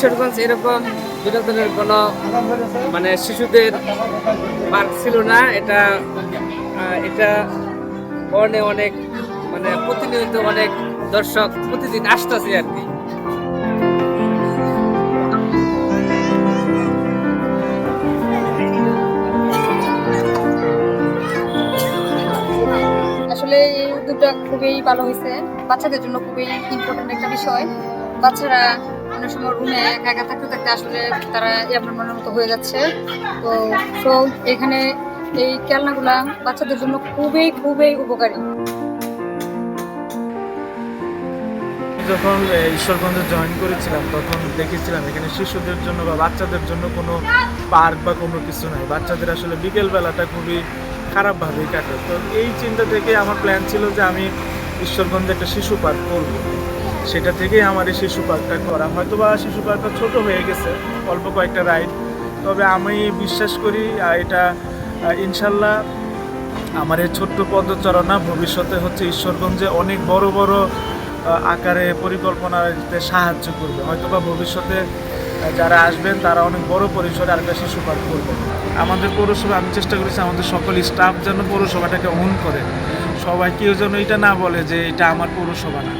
ঈশ্বরগঞ্জ এরকম বিনোদনের কোনো মানে শিশুদের পার্ক ছিল না। এটা এটা অনেক অনেক মানে প্রতিনিয়ত অনেক দর্শক প্রতিদিন আসতেছে আর কি। আসলে এই উদ্যোগটা খুবই ভালো হয়েছে। বাচ্চাদের জন্য খুবই ইম্পর্টেন্ট একটা বিষয়। বাচ্চারা অনেক সময় রুমে একা একা থাকতে থাকতে আসলে তারা আপনার মনের মতো হয়ে যাচ্ছে। তো সো এখানে এই খেলনাগুলা বাচ্চাদের জন্য খুবই খুবই উপকারী। যখন ঈশ্বরগঞ্জে জয়েন করেছিলাম, তখন দেখেছিলাম এখানে শিশুদের জন্য বা বাচ্চাদের জন্য কোনো পার্ক বা কোনো কিছু নাই। বাচ্চাদের আসলে বিকেলবেলাটা খুবই খারাপভাবেই কাটে। তো এই চিন্তা থেকে আমার প্ল্যান ছিল যে আমি ঈশ্বরগঞ্জে একটা শিশু পার্ক করব। সেটা থেকেই আমার এই শিশু পার্কটা করা। হয়তো বা শিশু পার্কটা ছোট হয়ে গেছে, অল্প কয়েকটা রাইড। তবে আমি বিশ্বাস করি এটা ইনশাল্লাহ আমার এই ছোট্ট পদচারণা ভবিষ্যতে হচ্ছে ঈশ্বরগঞ্জে অনেক বড় বড় আকারে পরিকল্পনা দিতে সাহায্য করবে। হয়তো বা ভবিষ্যতে যারা আসবেন তারা অনেক বড় পরিসরে আরেকটা শিশু পার্ক করবেন আমাদের পৌরসভা, আমি চেষ্টা করেছি আমাদের সকল স্টাফ যেন পৌরসভাটাকে অন করে। সবাই কেউ যেন এটা না বলে যে এটা আমার পৌরসভা না।